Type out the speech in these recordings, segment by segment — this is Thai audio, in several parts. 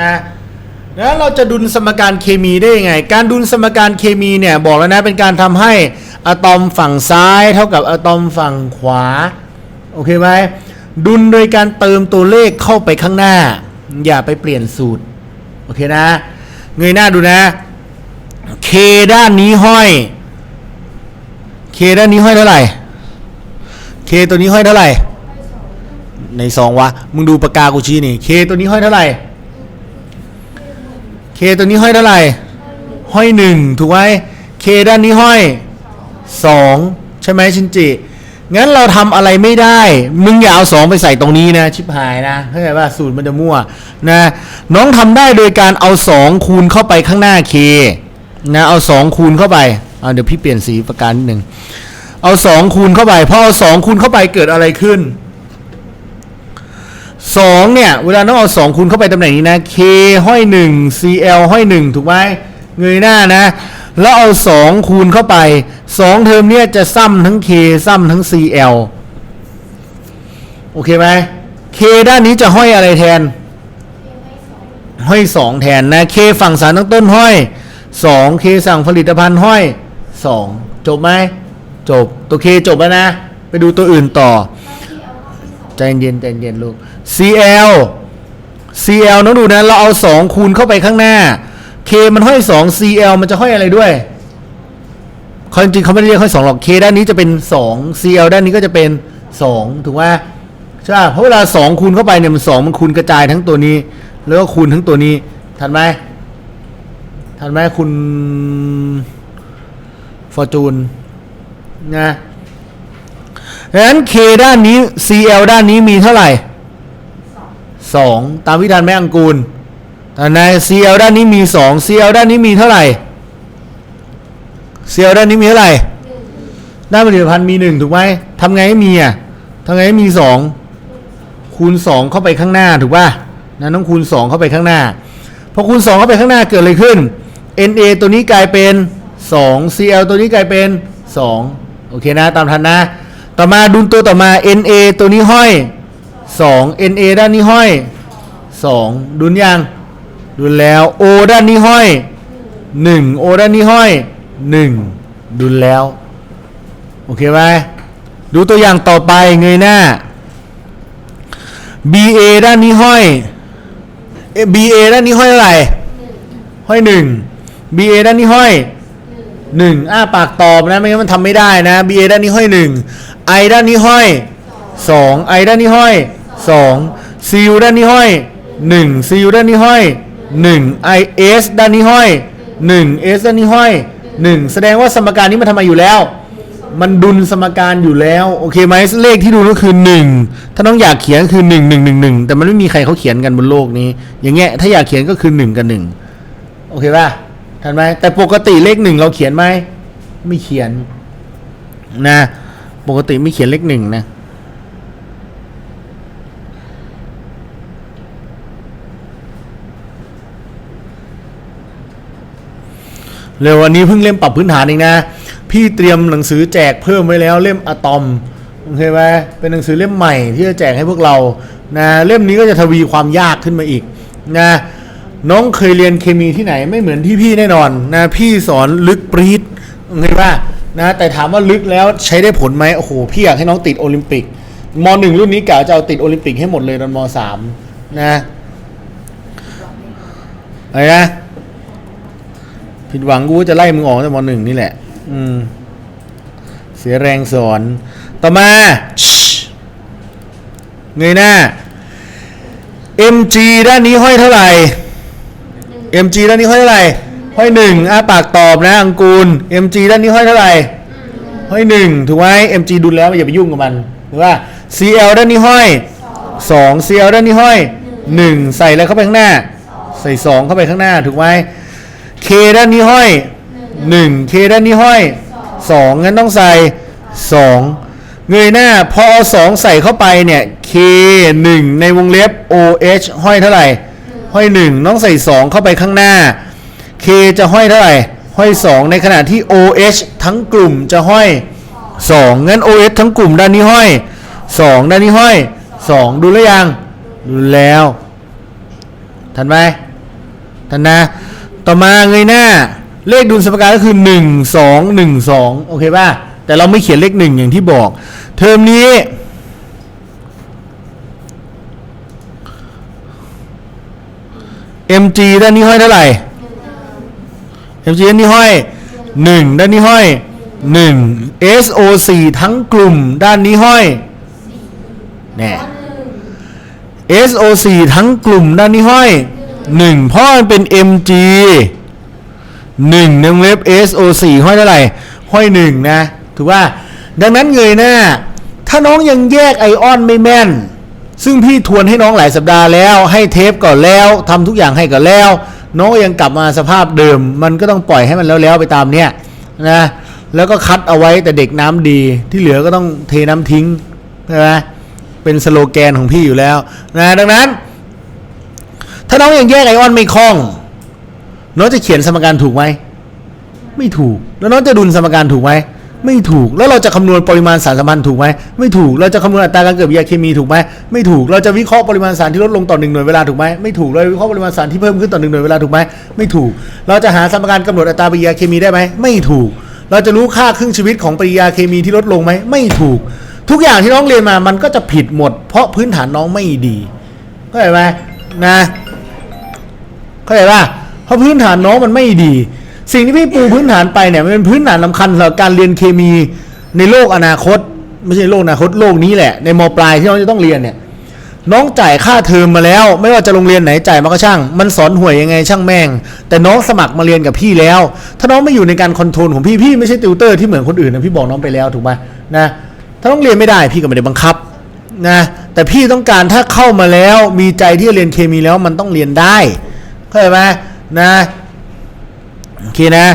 นะแล้วเราจะดุลสมการเคมีได้ยังไง การดุลสมการเคมีเนี่ยบอกแล้วนะเป็นการทำให้อะตอมฝั่งซ้าย เท่ากับอะตอมฝั่งขวาโอเคไหมดุลโดยการเติมตัวเลขเข้าไปข้างหน้า อย่าไปเปลี่ยนสูตรโอเคนะเงยหน้าดูนะ K ด้านนี้ห้อย K ด้านนี้ห้อยเท่าไหร่ K ตัวนี้ห้อยเท่าไหร่ในซองวะมึงดูปากกากูชี้นี่ K ตัวนี้ห้อยเท่าไหร่ K ตัวนี้ห้อยเท่าไหร่ ห้อยหนึ่งถูกไหม K ด้านนี้ห้อยสองใช่ไหมชินจิ งั้นเราทำอะไรไม่ได้ มึงอย่าเอาสองไปใส่ตรงนี้นะ ชิบหายนะเข้าใจป่ะสูตรมันจะมั่วนะน้องทำได้โดยการเอาสองคูณเข้าไปข้างหน้า K นะเอาสองคูณเข้าไปเอาเดี๋ยวพี่เปลี่ยนสีประการหนึ่งเอาสองคูณเข้าไปพอเอาสองคูณเข้าไปเกิดอะไรขึ้น สองเนี่ยเวลาน้องเอาสองคูณเข้าไปตำแหน่งนี้นะ k ห้อยหนึ่ง cl ห้อยหนึ่งถูกไหมเงยหน้านะ แล้วเอาสองคูณเข้าไปสองเทอมเนี่ยจะซ้ำทั้ง k ซ้ำทั้ง cl โอเคไหม k ด้านนี้จะห้อยอะไรแทน ห้อยสองแทนนะ k ฝั่งสารตั้งต้นห้อยสอง k สั่งผลิตภัณฑ์ห้อยสองจบไหมจบตัว k จบแล้วนะ ไปดูตัวอื่นต่อใจเย็นใจเย็นลูก CL CL น้องดูนะ เราเอา 2 คูณเข้าไปข้างหน้า K มันห้อย 2 CL มันจะห้อยอะไรด้วยเขาจริงเขาไม่ได้เรียกห้อย 2 หรอก K ด้านนี้จะเป็น 2 CL ด้านนี้ก็จะเป็น 2 ถูกไหมใช่เพราะเวลา 2 คูณเข้าไปเนี่ยมัน 2 มันคูณกระจายทั้งตัวนี้ แล้วก็คูณทั้งตัวนี้ ทันไหมทันไหมคุณฟอร์จูนนะดังนั้น K ด้านนี้ CL ด้านนี้มีเท่าไหร่ สองตามวิธีแม่อังกูล แต่ใน CL ด้านนี้มี2 CL ด้านนี้มีเท่าไหร่ CL ด้านนี้มีเท่าไหร่ ด้านผลิตภัณฑ์มี 1 ถูกไหมทำไงให้มีอะทำไงให้มี 2 คูณ 2 เข้าไปข้างหน้าถูกป่ะนะต้องคูณ 2 เข้าไปข้างหน้า พอคูณ 2 เข้าไปข้างหน้าเกิดอะไรขึ้น NA ตัวนี้กลายเป็น 2 CL ตัวนี้กลายเป็น 2 โอเคนะ ตามทันนะ ต่อมาดุลตัวต่อมา NA ตัวนี้ห้อย 2 NA ด้านนี้ห้อย 2 ดุลยังดุลแล้ว O ด้านนี้ห้อย 1 O ด้านนี้ห้อย 1 ดุลแล้ว โอเคไหมดูตัวอย่างต่อไปเงยหน้า BA ด้านนี้ห้อยเอ๊ะ BA ด้านนี้ห้อยเท่าไหร่ห้อย 1 BA ด้านนี้ห้อยหนึ่งอ้าปากตอบนะไม่งั้นมันทำไม่ได้นะ BA ด้านนี้ห้อยหนึ่ง I ด้านนี้ห้อยสอง I ด้านนี้ห้อย สอง CU ด้านนี้ห้อยหนึ่ง CU ด้านนี้ห้อยหนึ่ง I S ด้านนี้ห้อยหนึ่ง S ด้านนี้ห้อยหนึ่งแสดงว่าสมการนี้มันทำไมอยู่แล้ว มันดุลสมการอยู่แล้วโอเคไหมเลขที่ดูก็คือหนึ่งถ้าน้องอยากเขียนคือหนึ่งหนึ่งหนึ่งหนึ่งแต่มันไม่มีใครเขาเขียนกันบนโลกนี้ อย่างเงี้ยถ้าอยากเขียนก็คือหนึ่งกับหนึ่งโอเคป่ะทันไหมแต่ปกติเลขหนึ่งเราเขียนไหมไม่เขียนนะ ปกติไม่เขียนเลขหนึ่งนะ เร็ววันนี้เพิ่งเล่มปรับพื้นฐานเองนะ พี่เตรียมหนังสือแจกเพิ่มไว้แล้วเล่มอะตอมโอเคไหมเป็นหนังสือเล่มใหม่ที่จะแจกให้พวกเรานะเล่มนี้ก็จะทวีความยากขึ้นมาอีกนะน้องเคยเรียนเคมีที่ไหนไม่เหมือนที่พี่แน่นอนนะพี่สอนลึกปรีดเห็นป่ะนะแต่ถามว่าลึกแล้วใช้ได้ผลไหมโอ้โหพี่อยากให้น้องติดโอลิมปิกมหนึ่งรุ่นนี้กะจะเอาติดโอลิมปิกให้หมดเลยตอนมสามนะอะไรนะ ผิดหวังกูจะไล่มึงออกตั้งมหนึ่งนี่แหละ อืม เสียแรงสอน ต่อมาเงยหน้า MG ด้านนี้ห้อยเท่าไหร่ MG ด้านนี้ห้อยเท่าไหร่ ห้อยหนึ่งอ้าปากตอบนะ อังกูล MG ด้านนี้ห้อยเท่าไหร่ ห้อยหนึ่งถูกไหม MG ดุลแล้วอย่าไปยุ่งกับมันหรือว่า CL ด้านนี้ห้อยสอง CL ด้านนี้ห้อยหนึ่งใส่อะไรเข้าไปข้างหน้า ใส่สองเข้าไปข้างหน้าถูกไหม K ด้านนี้ห้อยหนึ่ง K ด้านนี้ห้อยสองงั้นต้องใส่สองเงยหน้าพอเอาสองใส่เข้าไปเนี่ย K หนึ่งในวงเล็บ OH ห้อยเท่าไหร่ ห้อยหนึ่งน้องใส่สองเข้าไปข้างหน้า K จะห้อยเท่าไหร่ ห้อยสองในขณะที่ OH ทั้งกลุ่มจะห้อยสองงั้น OH ทั้งกลุ่มด้านนี้ห้อยสองด้านนี้ห้อยสองดูแล้วยัง ดูแล้ว ทันไหมทันนะ ต่อมาเงยหน้า เลขดุลสมการก็คือหนึ่งสองหนึ่งสองโอเคป่ะ แต่เราไม่เขียนเลขหนึ่งอย่างที่บอก เทอมนี้ mg ด้านนี้ห้อยเท่าไหร่ mg ด้านนี้ห้อยหนึ่งด้านนี้ห้อยหนึ่ง SO4 ทั้งกลุ่มด้านนี้ห้อยแน่ SO4 ทั้งกลุ่มด้านนี้ห้อย หนึ่งเพราะมันเป็น mg หนึ่งในวงเล็บ SO4 ห้อยเท่าไหร่ห้อยหนึ่งนะถือว่าดังนั้นเงยหน้า ถ้าน้องยังแยกไอออนไม่แม่น ซึ่งพี่ทวนให้น้องหลายสัปดาห์แล้ว ให้เทปก่อนแล้วทำทุกอย่างให้ก่อนแล้ว น้องก็ยังกลับมาสภาพเดิม มันก็ต้องปล่อยให้มันแล้วๆไปตามเนี้ยนะแล้วก็คัดเอาไว้แต่เด็กน้ำดีที่เหลือก็ต้องเทน้ำทิ้งใช่ไหมเป็นสโลแกนของพี่อยู่แล้วนะดังนั้น ถ้าน้องยังแยกไอออนไม่คล่อง น้องจะเขียนสมการถูกไหม ไม่ถูก แล้วน้องจะดุลสมการถูกไหม ไม่ถูก แล้วเราจะคำนวณปริมาณสารสัมพันธ์ถูกไหม ไม่ถูก เราจะคำนวณอัตราการเกิดยาเคมีถูกไหม ไม่ถูก เราจะวิเคราะห์ปริมาณสารที่ลดลงต่อหนึ่งหน่วยเวลาถูกไหม ไม่ถูก เราจะวิเคราะห์ปริมาณสารที่เพิ่มขึ้นต่อหนึ่งหน่วยเวลาถูกไหม ไม่ถูก เราจะหาสมการกำหนดอัตราปริยาเคมีได้ไหม ไม่ถูก เราจะรู้ค่าครึ่งชีวิตของปริยาเคมีที่ลดลงไหม ไม่ถูก ทุกอย่างที่น้องเรียนมา มันก็จะผิดหมด เพราะพื้นฐานน้องไม่ดีเข้าใจไหมนะ เข้าใจป่ะเพราะพื้นฐานน้องมันไม่ดี สิ่งที่พี่ปูพื้นฐานไปเนี่ยมันเป็นพื้นฐานสำคัญสำหรับการเรียนเคมีในโลกอนาคต ไม่ใช่โลกอนาคตโลกนี้แหละ ในมปลายที่น้องจะต้องเรียนเนี่ยน้องจ่ายค่าเทอมมาแล้ว ไม่ว่าจะโรงเรียนไหนจ่ายมาก็ช่าง มันสอนห่วยยังไงช่างแม่ง แต่น้องสมัครมาเรียนกับพี่แล้ว ถ้าน้องไม่อยู่ในการคอนโทรลของพี่พี่ไม่ใช่ติวเตอร์ที่เหมือนคนอื่นนะพี่บอกน้องไปแล้วถูกไหมนะถ้าน้องเรียนไม่ได้พี่ก็ไม่ได้บังคับนะแต่พี่ต้องการถ้าเข้ามาแล้วมีใจที่จะเรียนเคมีแล้วมันต้องเรียนได้ เข้าใจไหมนะโอเคนะ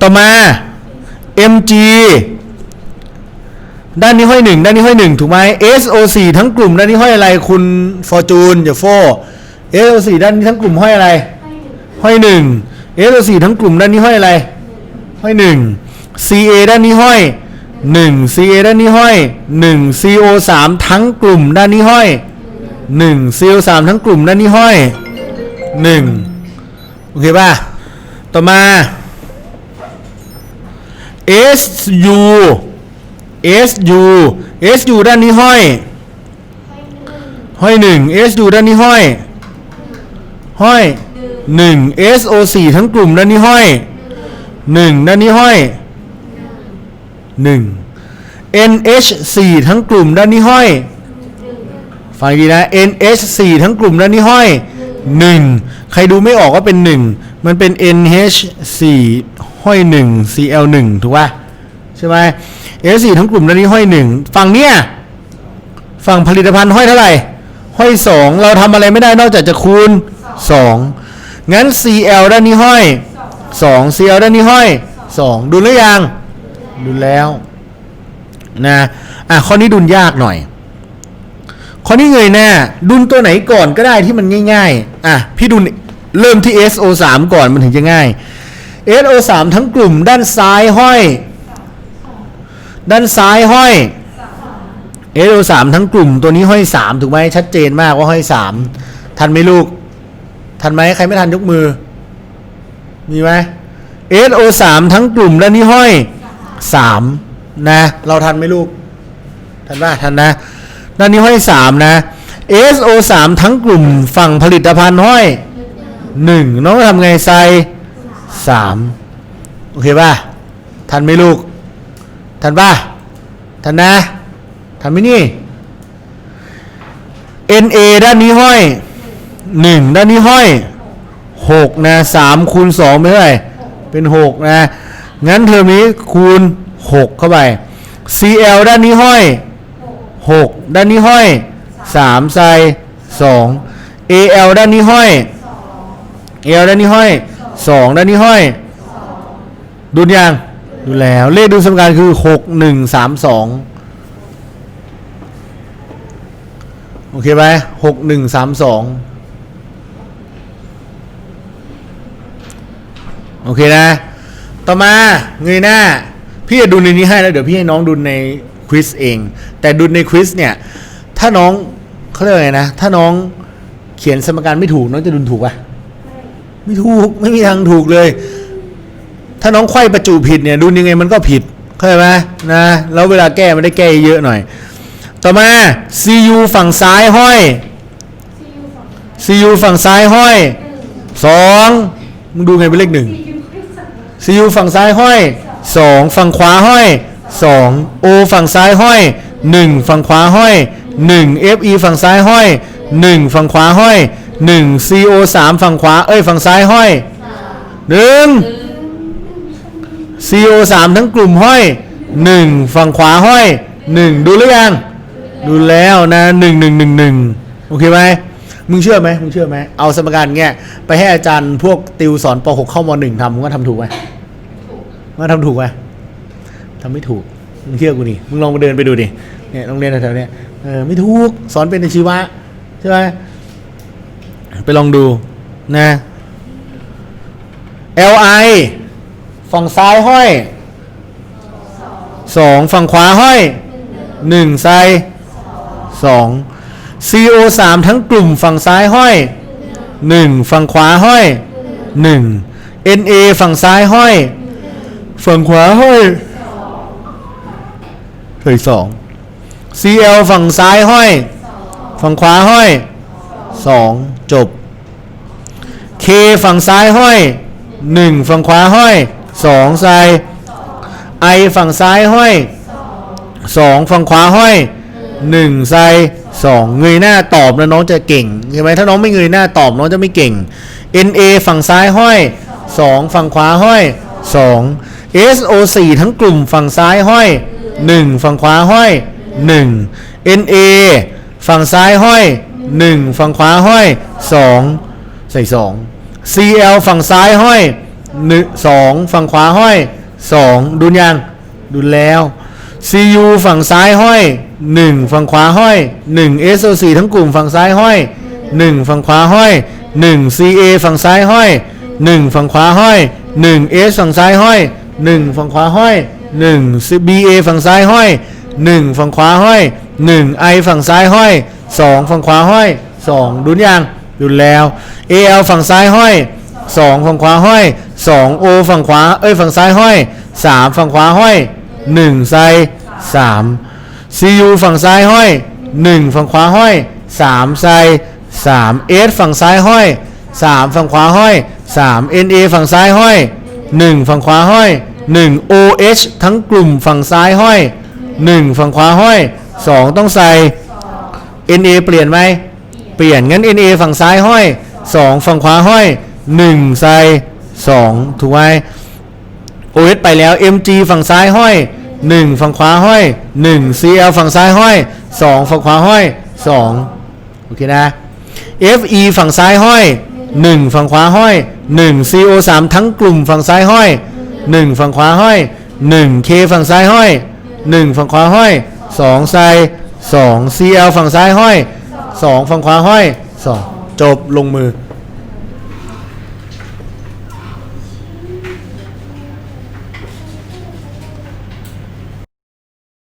ต่อมา mg ด้านนี้ห้อยหนึ่งด้านนี้ห้อยหนึ่งถูกไหม SO4 ทั้งกลุ่มด้านนี้ห้อยอะไรคุณ Fortune อย่าโฟ SO4 ด้านนี้ทั้งกลุ่มห้อยอะไร ห้อยหนึ่ง SO4 ทั้งกลุ่มด้านนี้ห้อยอะไร ห้อยหนึ่ง CA ด้านนี้ห้อยหนึ่ง CA ด้านนี้ห้อยหนึ่ง CO3 ทั้งกลุ่มด้านนี้ห้อยหนึ่ง CO3 ทั้งกลุ่มด้านนี้ห้อยหนึ่ง อเคป่ะ ต่อมา SU SU SU ด้านนี้ห้อย ห้อยหนึ่ง SU ด้านนี้ห้อย ห้อยหนึ่ง SO4 ทั้งกลุ่มด้านนี้ห้อยหนึ่งด้านนี้ห้อยหนึ่ง NH4 ทั้งกลุ่มด้านนี้ห้อยฟังดีนะ NH4 ทั้งกลุ่มด้านนี้ห้อย หนึ่งใครดูไม่ออกว่าเป็นหนึ่งมันเป็น NH4 ห้อยหนึ่ง Cl1 ถูกป่ะใช่ไหม NH4 ทั้งกลุ่มด้านนี้ห้อยหนึ่งฝั่งเนี้ยฝั่งผลิตภัณฑ์ห้อยเท่าไหร่ ห้อยสองเราทำอะไรไม่ได้นอกจากจะคูณสองงั้น Cl ด้านนี้ห้อยสอง Cl ด้านนี้ห้อยสองดูหรือยัง ดูแล้วนะอะข้อนี้ดุลยากหน่อย ข้อนี้เงยหน้า ดุลตัวไหนก่อนก็ได้ที่มันง่าย ๆ อะ พี่ดุลเริ่มที่ SO3 ก่อนมันถึงจะง่าย SO3 ทั้งกลุ่มด้านซ้ายห้อย ด้านซ้ายห้อย SO3 ทั้งกลุ่มตัวนี้ห้อย 3 ถูกไหมชัดเจนมากว่าห้อย 3 ทันไหมลูก ทันไหมใครไม่ทันยกมือ มีไหม SO3 ทั้งกลุ่มด้านนี้ห้อย 3 นะ เราทันไหมลูก ทันป่ะทันนะ ด้านนี้ห้อยสามนะ SO สามทั้งกลุ่มฝั่งผลิตภัณฑ์ห้อยหนึ่งน้องทำไงใส่สามโอเคป่ะ ทันไหมลูก ทันป่ะ ทันนะ ทันไหมนี่ NA ด้านนี้ห้อยหนึ่งด้านนี้ห้อยหกนะสามคูณสองเป็นเท่าไหร่เป็นหกนะ งั้นเทอมนี้คูณหกเข้าไป CL ด้านนี้ห้อย หกด้านนี้ห้อยสามใส่สอง AL ด้านนี้ห้อย AL ด้านนี้ห้อยสองด้านนี้ห้อย ดูยังดูแล้ว เลขดูสมการคือหกหนึ่งสามสองโอเคไหมหกหนึ่งสามสองโอเคนะ ต่อมาเงยหน้า พี่จะดูในนี้ให้แล้วเดี๋ยวพี่ให้น้องดูใน ควิสเอง แต่ดูในควิสเนี่ย ถ้าน้องเขาเรียกไงนะ ถ้าน้องเขียนสมการไม่ถูกน้องจะดุลถูกปะไม่ถูกไม่มีทางถูกเลย ถ้าน้องไข้ประจุผิดเนี่ยดุลยังไงมันก็ผิดเข้าใจไหมนะแล้วเวลาแก้มันได้แก้เยอะหน่อย ต่อมา CU ฝั่งซ้ายห้อย CU ฝั่งซ้ายห้อยสองมึงดูไงเป็นเลขหนึ่ง CU ฝั่งซ้ายห้อยสองฝั่งขวาห้อย สอง O ฝั่งซ้ายห้อยหนึ่งฝั่งขวาห้อยหนึ่ง FE ฝั่งซ้ายห้อยหนึ่งฝั่งขวาห้อยหนึ่ง CO สามฝั่งขวาเอ้ยฝั่งซ้ายห้อยหนึ่ง CO สามทั้งกลุ่มห้อยหนึ่งฝั่งขวาห้อยหนึ่งดูหรือยัง ดูแล้วนะหนึ่งหนึ่งหนึ่งหนึ่งโอเคไหมมึงเชื่อไหมมึงเชื่อไหมเอาสมการเงี้ยไปให้อาจารย์พวกติวสอนป .6 เข้าม .1 ทำมึงว่าทำถูกไหมว่าทำถูกไหม ทำไม่ถูกมึงเชื่อกูนี่มึงลองมาเดินไปดูดิเนี่ยโรงเรียนแถวๆเนี้ยเออไม่ถูกสอนเป็นในชีวะใช่ไหมไปลองดูนะ LI ฝั่งซ้ายห้อยสองฝั่งขวาห้อยหนึ่งไซสอง CO สามทั้งกลุ่มฝั่งซ้ายห้อยหนึ่งฝั่งขวาห้อยหนึ่ง NA ฝั่งซ้ายห้อย ฝั่งขวาห้อย เฮ้ยสอง CL ฝั่งซ้ายห้อย ฝั่งขวาห้อยสองจบ K ฝั่งซ้ายห้อยหนึ่งฝั่งขวาห้อยสองไซ I ฝั่งซ้ายห้อยสองฝั่งขวาห้อยหนึ่งไซสองเงยหน้าตอบแล้วน้องจะเก่งใช่ไหมถ้าน้องไม่เงยหน้าตอบน้องจะไม่เก่ง NA ฝั่งซ้ายห้อยสองฝั่งขวาห้อยสอง SO4 ทั้งกลุ่มฝั่งซ้ายห้อย หนึ่งฝั่งขวาห้อยหนึ่ง NA ฝั่งซ้ายห้อยหนึ่งฝั่งขวาห้อยสองใส่สอง CL ฝั่งซ้ายห้อยหนึ่งสองฝั่งขวาห้อยสองดุลยัง ดุลแล้ว CU ฝั่งซ้ายห้อยหนึ่งฝั่งขวาห้อยหนึ่ง SO4 ทั้งกลุ่มฝั่งซ้ายห้อยหนึ่งฝั่งขวาห้อยหนึ่ง CA ฝั่งซ้ายห้อยหนึ่งฝั่งขวาห้อยหนึ่ง S ฝั่งซ้ายห้อยหนึ่งฝั่งขวาห้อย หนึ่ง BA ฝั่งซ้ายห้อยหนึ่งฝั่งขวาห้อยหนึ่ง I ฝั่งซ้ายห้อยสองฝั่งขวาห้อยสองดุลยังดุลแล้ว AL ฝั่งซ้ายห้อยสองฝั่งขวาห้อยสอง O ฝั่งขวาเอ้ยฝั่งซ้ายห้อยสามฝั่งขวาห้อยหนึ่งไซสาม CU ฝั่งซ้ายห้อยหนึ่งฝั่งขวาห้อยสามไซสาม S ฝั่งซ้ายห้อยสามฝั่งขวาห้อยสาม NA ฝั่งซ้ายห้อยหนึ่งฝั่งขวาห้อย หนึ่ง OH ทั้งกลุ่มฝั่งซ้ายห้อยหนึ่งฝั่งขวาห้อยสองต้องใส่ NA เปลี่ยนไหม เปลี่ยนงั้น NA ฝั่งซ้ายห้อยสองฝั่งขวาห้อยหนึ่งใส่สองถูกไหม OS ไปแล้ว MG ฝั่งซ้ายห้อยหนึ่งฝั่งขวาห้อยหนึ่ง CL ฝั่งซ้ายห้อยสองฝั่งขวาห้อยสองโอเคนะ FE ฝั่งซ้ายห้อยหนึ่งฝั่งขวาห้อยหนึ่ง CO สามทั้งกลุ่มฝั่งซ้ายห้อย หนึ่งฝั่งขวาห้อยหนึ่ง K ฝั่งซ้ายห้อยหนึ่งฝั่งขวาห้อยสองไซสอง CL ฝั่งซ้ายห้อยสองฝั่งขวาห้อยสองจบลงมือ